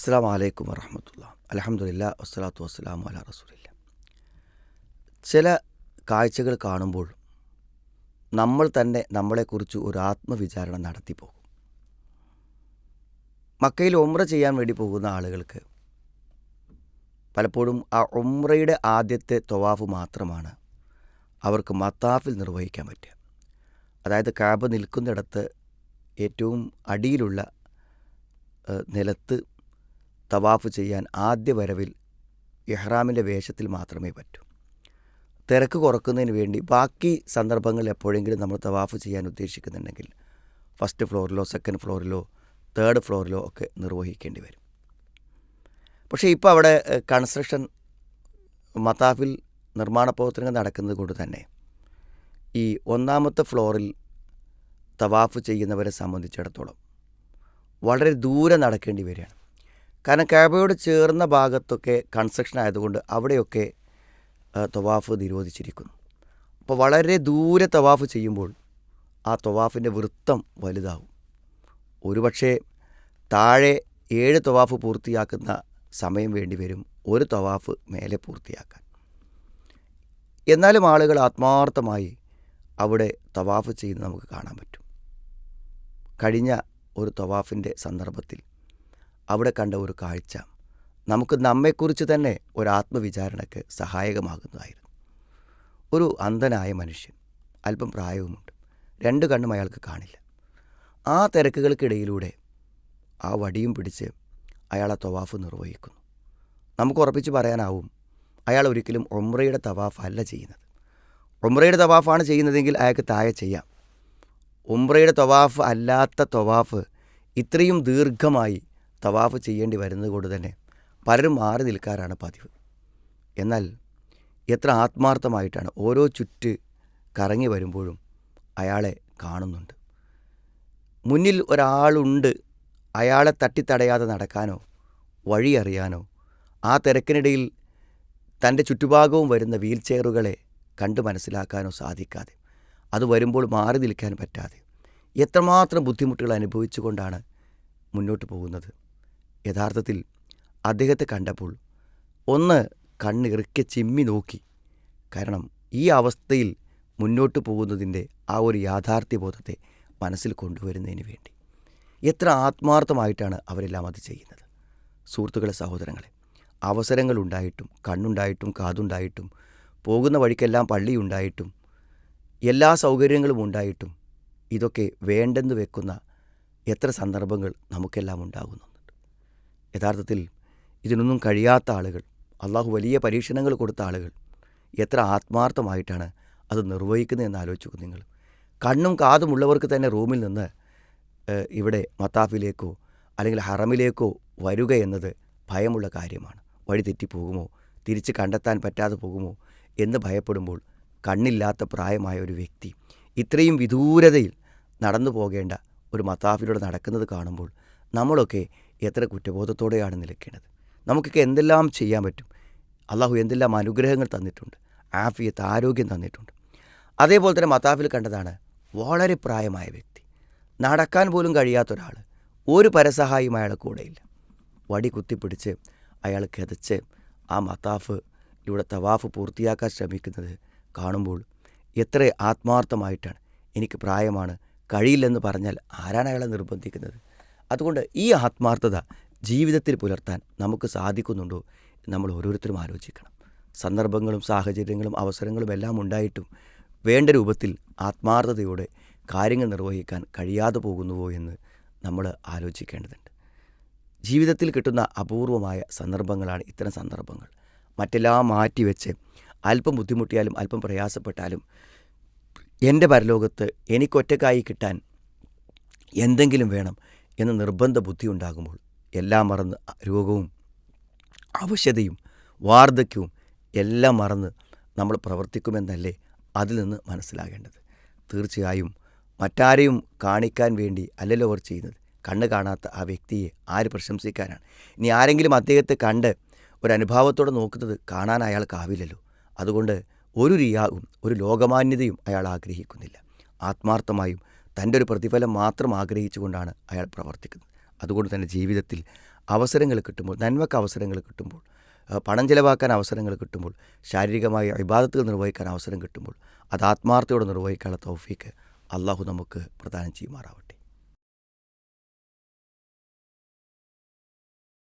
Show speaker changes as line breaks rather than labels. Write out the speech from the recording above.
അസ്സാം വലൈക്കും വറഹമത്തുള്ള. അലഹമുല്ല വസ്സലാത്തു വസ്സലാം അല റസൂലില്ല. ചില കാഴ്ചകൾ കാണുമ്പോൾ നമ്മൾ തന്നെ നമ്മളെക്കുറിച്ച് ഒരു ആത്മവിചാരണ നടത്തിപ്പോകും മക്കയിൽ ഒമ്ര ചെയ്യാൻ വേണ്ടി പോകുന്ന ആളുകൾക്ക് പലപ്പോഴും ആ ഒമ്രയുടെ ആദ്യത്തെ തൊവാഫ് മാത്രമാണ് അവർക്ക് മത്താഫിൽ നിർവഹിക്കാൻ പറ്റുക. അതായത് കാബ് നിൽക്കുന്നിടത്ത് ഏറ്റവും അടിയിലുള്ള നിലത്ത് തവാഫ് ചെയ്യാൻ ആദ്യ വരവിൽ ഇഹ്റാമിന്റെ വേഷത്തിൽ മാത്രമേ പറ്റൂ. തിരക്ക് കുറക്കുന്നതിന് വേണ്ടി ബാക്കി സന്ദർഭങ്ങളിൽ എപ്പോഴെങ്കിലും നമ്മൾ തവാഫ് ചെയ്യാൻ ഉദ്ദേശിക്കുന്നുണ്ടെങ്കിൽ ഫസ്റ്റ് ഫ്ലോറിലോ സെക്കൻഡ് ഫ്ലോറിലോ തേർഡ് ഫ്ലോറിലോ ഒക്കെ നിർവഹിക്കേണ്ടി വരും. പക്ഷേ ഇപ്പോൾ അവിടെ കൺസ്ട്രക്ഷൻ മതാഫിൽ നിർമ്മാണ പ്രവർത്തനങ്ങൾ നടക്കുന്നത് കൊണ്ട് തന്നെ ഈ ഒന്നാമത്തെ ഫ്ലോറിൽ തവാഫ് ചെയ്യുന്നവരെ സംബന്ധിച്ചിടത്തോളം വളരെ ദൂരെ നടക്കേണ്ടി വരികയാണ്. കാരണം കാബയോട് ചേർന്ന ഭാഗത്തൊക്കെ കൺസ്ട്രക്ഷൻ ആയതുകൊണ്ട് അവിടെയൊക്കെ തവാഫ് നിരോധിച്ചിരിക്കുന്നു. അപ്പോൾ വളരെ ദൂരെ തവാഫ് ചെയ്യുമ്പോൾ ആ തവാഫിന്റെ വൃത്തം വലുതാവും. ഒരുപക്ഷെ താഴെ ഏഴ് തവാഫ് പൂർത്തിയാക്കുന്ന സമയം വേണ്ടി വരും ഒരു തവാഫ് മേലെ പൂർത്തിയാക്കാൻ. എന്നാലും ആളുകൾ ആത്മാർത്ഥമായി അവിടെ തവാഫ് ചെയ്യുന്നത് നമുക്ക് കാണാൻ പറ്റും. കഴിഞ്ഞ ഒരു തവാഫിന്റെ സന്ദർഭത്തിൽ അവിടെ കണ്ട ഒരു കാഴ്ച നമുക്ക് നമ്മെക്കുറിച്ച് തന്നെ ഒരു ആത്മവിചാരണയ്ക്ക് സഹായകമാകുന്നതായിരുന്നു. ഒരു അന്ധനായ മനുഷ്യൻ അല്പം പ്രായവുമുണ്ട് രണ്ട് കണ്ണും അയാൾക്ക് കാണില്ല. ആ തിരക്കുകൾക്കിടയിലൂടെ ആ വടിയും പിടിച്ച് അയാൾ ആ തവാഫ് നിർവഹിക്കുന്നു. നമുക്ക് ഉറപ്പിച്ച് പറയാനാവും അയാൾ ഒരിക്കലും ഒമ്രയുടെ തവാഫ് അല്ല ചെയ്യുന്നത്. ഒമ്രയുടെ തവാഫാണ് ചെയ്യുന്നതെങ്കിൽ അയാൾക്ക് തായ ചെയ്യാം. ഉംറയുടെ തവാഫ് അല്ലാത്ത തവാഫ് ഇത്രയും ദീർഘമായി തവാഫ് ചെയ്യേണ്ടി വരുന്നത് കൊണ്ട് തന്നെ പലരും മാറി നിൽക്കാറാണ് പതിവ്. എന്നാൽ എത്ര ആത്മാർത്ഥമായിട്ടാണ് ഓരോ ചുറ്റ് കറങ്ങി വരുമ്പോഴും അയാളെ കാണുന്നുണ്ട്. മുന്നിൽ ഒരാളുണ്ട് അയാളെ തട്ടിത്തടയാതെ നടക്കാനോ വഴി അറിയാനോ ആ തിരക്കിനിടയിൽ തന്റെ ചുറ്റുഭാഗവും വരുന്ന വീൽ ചെയറുകളെ കണ്ട് മനസ്സിലാക്കാനോ സാധിക്കാതെ അത് വരുമ്പോൾ മാറി നിൽക്കാൻ പറ്റാതെ എത്രമാത്രം ബുദ്ധിമുട്ടുകൾ അനുഭവിച്ചുകൊണ്ടാണ് മുന്നോട്ട് പോകുന്നത്? യഥാർത്ഥത്തിൽ അദ്ദേഹത്തെ കണ്ടപ്പോൾ ഒന്ന് കണ്ണിറുക്കെ ചിമ്മി നോക്കി. കാരണം ഈ അവസ്ഥയിൽ മുന്നോട്ട് പോകുന്നതിന്റെ ആ ഒരു യാഥാർത്ഥ്യബോധത്തെ മനസ്സിൽ കൊണ്ടുവരുന്നതിന് വേണ്ടി. എത്ര ആത്മാർത്ഥമായിട്ടാണ് അവരെല്ലാം അത് ചെയ്യുന്നത്? സുഹൃത്തുക്കളെ സഹോദരങ്ങളെ അവസരങ്ങളുണ്ടായിട്ടും കണ്ണുണ്ടായിട്ടും കാതുണ്ടായിട്ടും പോകുന്ന വഴിക്കെല്ലാം പള്ളിയുണ്ടായിട്ടും എല്ലാ സൗകര്യങ്ങളും ഉണ്ടായിട്ടും ഇതൊക്കെ വേണ്ടെന്ന് വെക്കുന്ന എത്ര സന്ദർഭങ്ങൾ നമുക്കെല്ലാം ഉണ്ടാകുന്നുണ്ട് യഥാർത്ഥത്തിൽ ഇതിനൊന്നും കഴിയാത്ത ആളുകൾ അള്ളാഹു വലിയ പരീക്ഷണങ്ങൾ കൊടുത്ത ആളുകൾ. എത്ര ആത്മാർത്ഥമായിട്ടാണ് അത് നിർവഹിക്കുന്നത് എന്ന് ആലോചിച്ചു നിങ്ങൾ. കണ്ണും കാതും ഉള്ളവർക്ക് തന്നെ റൂമിൽ നിന്ന് ഇവിടെ മത്താഫിലേക്കോ അല്ലെങ്കിൽ ഹറമിലേക്കോ വരിക എന്നത് ഭയമുള്ള കാര്യമാണ്. വഴി തെറ്റിപ്പോകുമോ തിരിച്ച് കണ്ടെത്താൻ പറ്റാതെ പോകുമോ? എന്ന് ഭയപ്പെടുമ്പോൾ കണ്ണില്ലാത്ത പ്രായമായ ഒരു വ്യക്തി ഇത്രയും വിദൂരതയിൽ നടന്നു പോകേണ്ട ഒരു മത്താഫിലൂടെ നടക്കുന്നത് കാണുമ്പോൾ നമ്മളൊക്കെ എത്ര കുറ്റബോധത്തോടെയാണ് നിൽക്കേണ്ടത് നമുക്കൊക്കെ എന്തെല്ലാം ചെയ്യാൻ പറ്റും? അള്ളാഹു എന്തെല്ലാം അനുഗ്രഹങ്ങൾ തന്നിട്ടുണ്ട്? ആഫിയത്ത് ആരോഗ്യം തന്നിട്ടുണ്ട്. അതേപോലെ തന്നെ മതാഫിൽ കണ്ടതാണ് വളരെ പ്രായമായ വ്യക്തി. നടക്കാൻ പോലും കഴിയാത്ത ഒരാൾ. ഒരു പരസഹായിയും അയാളെ കൂടെയില്ല വടി കുത്തിപ്പിടിച്ച് അയാൾ കിതച്ച് ആ മത്താഫിലൂടെ തവാഫ് പൂർത്തിയാക്കാൻ ശ്രമിക്കുന്നത് കാണുമ്പോൾ എത്ര ആത്മാർത്ഥമായിട്ടാണ്. എനിക്ക് പ്രായമാണ് കഴിയില്ലെന്ന് പറഞ്ഞാൽ ആരാണ് അയാളെ നിർബന്ധിക്കുന്നത്? അതുകൊണ്ട് ഈ ആത്മാർത്ഥത ജീവിതത്തിൽ പുലർത്താൻ നമുക്ക് സാധിക്കുന്നുണ്ടോ നമ്മൾ ഓരോരുത്തരും ആലോചിക്കണം. സന്ദർഭങ്ങളും സാഹചര്യങ്ങളും അവസരങ്ങളും എല്ലാം ഉണ്ടായിട്ടും വേണ്ട രൂപത്തിൽ ആത്മാർത്ഥതയോടെ കാര്യങ്ങൾ നിർവഹിക്കാൻ കഴിയാതെ പോകുന്നുവോ എന്ന് നമ്മൾ ആലോചിക്കേണ്ടതുണ്ട്. ജീവിതത്തിൽ കിട്ടുന്ന അപൂർവമായ സന്ദർഭങ്ങളാണ് ഇത്തരം സന്ദർഭങ്ങൾ. മറ്റെല്ലാം മാറ്റിവെച്ച് അല്പം ബുദ്ധിമുട്ടിയാലും അല്പം പ്രയാസപ്പെട്ടാലും എന്റെ പരലോകത്ത് എനിക്കൊറ്റക്കായി കിട്ടാൻ എന്തെങ്കിലും വേണം എന്ന നിർബന്ധ ബുദ്ധി ഉണ്ടാകുമ്പോൾ എല്ലാം മറന്ന് രോഗവും ആവശ്യതയും വാർദ്ധക്യവും എല്ലാം മറന്ന് നമ്മൾ പ്രവർത്തിക്കുമെന്നല്ലേ അതിൽ നിന്ന് മനസ്സിലാകേണ്ടത്. തീർച്ചയായും മറ്റാരെയും കാണിക്കാൻ വേണ്ടി അല്ലല്ലോ അവർ ചെയ്യുന്നത്. കണ്ണ് കാണാത്ത ആ വ്യക്തിയെ ആര് പ്രശംസിക്കാനാണ്? ഇനി ആരെങ്കിലും അദ്ദേഹത്തെ കണ്ട് ഒരനുഭാവത്തോടെ നോക്കുന്നത് കാണാൻ അയാൾക്കാവില്ലല്ലോ അതുകൊണ്ട് ഒരു റിയാവും ഒരു ലോകമാന്യതയും അയാൾ ആഗ്രഹിക്കുന്നില്ല. ആത്മാർത്ഥമായും തന്റെ ഒരു പ്രതിഫലം മാത്രം ആഗ്രഹിച്ചുകൊണ്ടാണ് അയാൾ പ്രവർത്തിക്കുന്നത്. അതുകൊണ്ട് തന്നെ ജീവിതത്തിൽ അവസരങ്ങൾ കിട്ടുമ്പോൾ നന്മക്ക് അവസരങ്ങൾ കിട്ടുമ്പോൾ പണം ചിലവാക്കാൻ അവസരങ്ങൾ കിട്ടുമ്പോൾ ശാരീരികമായ ഇബാദത്തുകൾ നിർവഹിക്കാൻ അവസരം കിട്ടുമ്പോൾ അത് ആത്മാർത്ഥയോടെ നിർവഹിക്കാനുള്ള തൗഫീക്ക് അള്ളാഹു നമുക്ക് പ്രദാനം ചെയ്യുമാറാവട്ടെ.